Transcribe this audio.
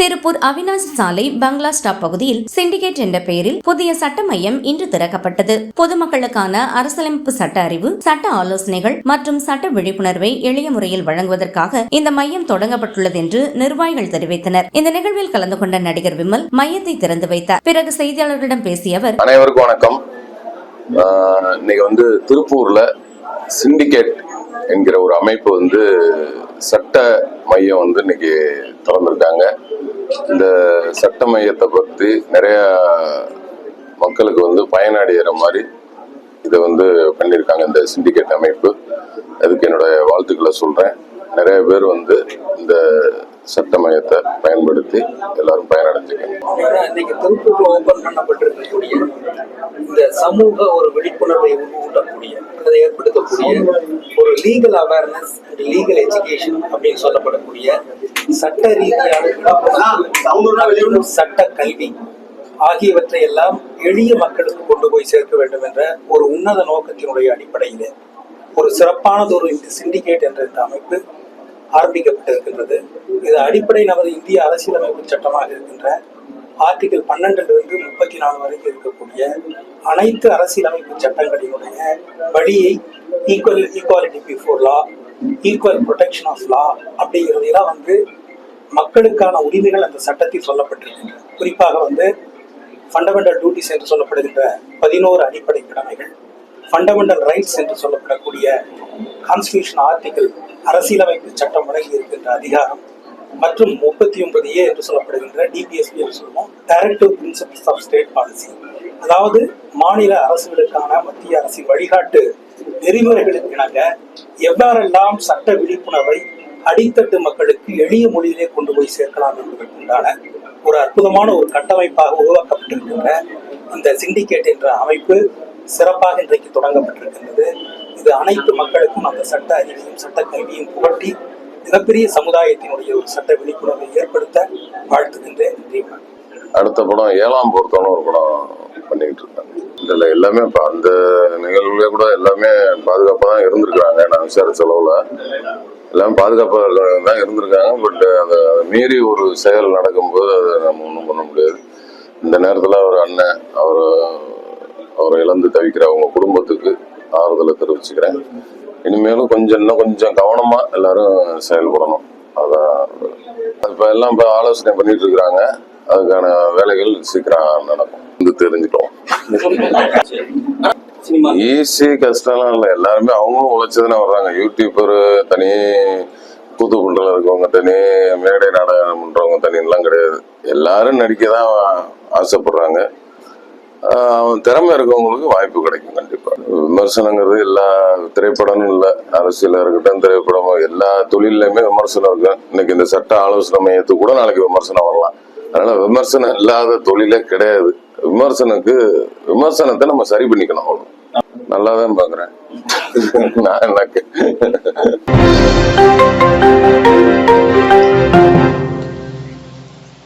திருப்பூர் அவினாஷ் சாலை பங்களா ஸ்டாப் பகுதியில் சிண்டிகேட் என்ற பெயரில் புதிய சட்ட மையம் இன்று திறக்கப்பட்டது. பொதுமக்களுக்கான அரசியலமைப்பு சட்ட அறிவு சட்ட ஆலோசனைகள் மற்றும் சட்ட விழிப்புணர்வை எளிய முறையில் வழங்குவதற்காக இந்த மையம் தொடங்கப்பட்டுள்ளது என்று நிர்வாகிகள் தெரிவித்தனர். இந்த நிகழ்வில் கலந்து கொண்ட நடிகர் விமல் மையத்தை திறந்து வைத்தார். பிறகு செய்தியாளர்களிடம் பேசிய அவர் அனைவருக்கும் வணக்கம். இன்னைக்கு வந்து திருப்பூர்ல சிண்டிகேட் என்கிற ஒரு அமைப்பு வந்து சட்ட மையம் வந்து இன்னைக்கு திறந்திருக்காங்க. இந்த சட்ட மையத்தை பற்றி நிறைய மக்களுக்கு வந்து பயனடைகிற மாதிரி இதை வந்து பண்ணியிருக்காங்க இந்த சிண்டிகேட் அமைப்பு. அதுக்கு என்னுடைய வாழ்த்துக்களை சொல்கிறேன் நிறைய பேர் வந்து இந்த சட்ட மையத்தை பயன்படுத்தி எல்லாரும் பயனடைஞ்சுக்கணும் இந்த சமூக ஒரு விழிப்புணர்வை ஊட்டக்கூடிய அதை ஏற்படுத்தக்கூடிய ஒரு லீகல் அவேர்னஸ் லீகல் எஜுகேஷன் அப்படின்னு சொல்லப்படக்கூடிய சட்ட ரீதியான சட்ட கல்வி ஆகியவற்றை எல்லாம் எளிய மக்களுக்கு கொண்டு போய் சேர்க்க வேண்டும் என்ற ஒரு உன்னத நோக்கத்தினுடைய அடிப்படையில் ஒரு சிறப்பானது ஒரு இந்த சிண்டிகேட் என்ற இந்த அமைப்பு ஆரம்பிக்கப்பட்டிருக்கின்றது. இது அடிப்படை நமது இந்திய அரசியலமைப்பு சட்டமாக இருக்கின்ற ஆர்டிகல் பன்னெண்டிலிருந்து முப்பத்தி நாலு வரைக்கும் இருக்கக்கூடிய அனைத்து அரசியலமைப்பு சட்டங்களினுடைய வழியை equal equality before law equal protection of law அப்படிங்கிறதெல்லாம் வந்து மக்களுக்கான உரிமைகள் அந்த சட்டத்தில் சொல்லப்பட்டிருக்கின்றன. குறிப்பாக வந்து ஃபண்டமெண்டல் டியூட்டிஸ் என்று சொல்லப்படுகின்ற பதினோரு அடிப்படை கடமைகள் ஃபண்டமெண்டல் ரைட்ஸ் என்று சொல்லப்படக்கூடிய கான்ஸ்டியூஷன் ஆர்டிகல் அரசியலமைப்பு சட்டம் வழங்கி இருக்கின்ற அதிகாரம் மற்றும் முப்பத்தி ஒன்பது ஏ என்று சொல்லப்படுகின்ற டிபிஎஸ்பி என்று சொல்லுவோம் directive principles of state policy அதாவது மாநில அரசுகளுக்கான மத்திய அரசின் வழிகாட்டு நெறிமுறைகளுக்கு இணங்க எவ்வாறெல்லாம் சட்ட விழிப்புணர்வை அடித்தட்டு மக்களுக்கு எளிய மொழியிலே கொண்டு போய் சேர்க்கலாம் என்பதற்குண்டான ஒரு அற்புதமான ஒரு கட்டமைப்பாக உருவாக்கப்பட்டிருக்கின்ற இந்த சிண்டிகேட் என்ற அமைப்பு சிறப்பாக இன்றைக்கு தொடங்கப்பட்டிருக்கின்றது. இது அனைத்து மக்களுக்கும் அந்த சட்ட அறிவையும் சட்ட கல்வியும் புகட்டி மிகப்பெரிய சமுதாயத்தினுடைய ஒரு சட்ட விழிப்புணர்வை ஏற்படுத்த வாழ்த்துகின்றேன். அடுத்த படம் ஏழாம் பொருத்தம்னு ஒரு படம் பண்ணிக்கிட்டு இருக்காங்க. இதில் எல்லாமே இப்போ அந்த நிகழ்வுல கூட எல்லாமே பாதுகாப்பாக தான் இருந்திருக்கிறாங்க. நான் விசாரிச்ச அளவில் எல்லாமே பாதுகாப்பாக தான் இருந்திருக்காங்க. பட் அதை மீறி ஒரு செயல் நடக்கும்போது அதை நம்ம ஒன்றும் பண்ண முடியாது. இந்த நேரத்தில் அவர் அண்ணன் அவர் அவரை இழந்து தவிக்கிற அவங்க குடும்பத்துக்கு ஆறுதலை தெரிவிச்சுக்கிறேன். இனிமேலும் கொஞ்சம் இன்னும் கொஞ்சம் கவனமா எல்லாரும் செயல்படணும். அதான் இப்போ எல்லாம் இப்போ ஆலோசனை பண்ணிட்டு இருக்கிறாங்க. அதுக்கான வேலைகள் சீக்கிரம் நடக்கும். வந்து தெரிஞ்சுட்டோம் ஈஸி கஷ்டம்லாம் இல்லை. எல்லாருமே அவங்களும் உழைச்சதுன்னு வர்றாங்க. யூடியூபர் தனி கூத்துக்குண்டில் இருக்கவங்க தனி மேடை நாடகம் பண்றவங்க தனிலாம் கிடையாது. எல்லாரும் நடிக்க தான் ஆசைப்படுறாங்க அவன் திறமை இருக்கவங்களுக்கு வாய்ப்பு கிடைக்கும். விமர்சனங்கிறது எல்லா திரைப்படமும் இல்லை. அரசியலா இருக்கட்டும் திரைப்படமும் எல்லா தொழிலையுமே விமர்சனம் இருக்கு. இன்னைக்கு இந்த சட்ட ஆலோசனை மையத்துக்கு கூட நாளைக்கு விமர்சனம் வரலாம். அதனால விமர்சனம் இல்லாத தொழிலே கிடையாது. விமர்சனுக்கு விமர்சனத்தை நம்ம சரி பண்ணிக்கணும். அவ்வளோ நல்லா தான் பாக்குறேன். நான் எனக்கு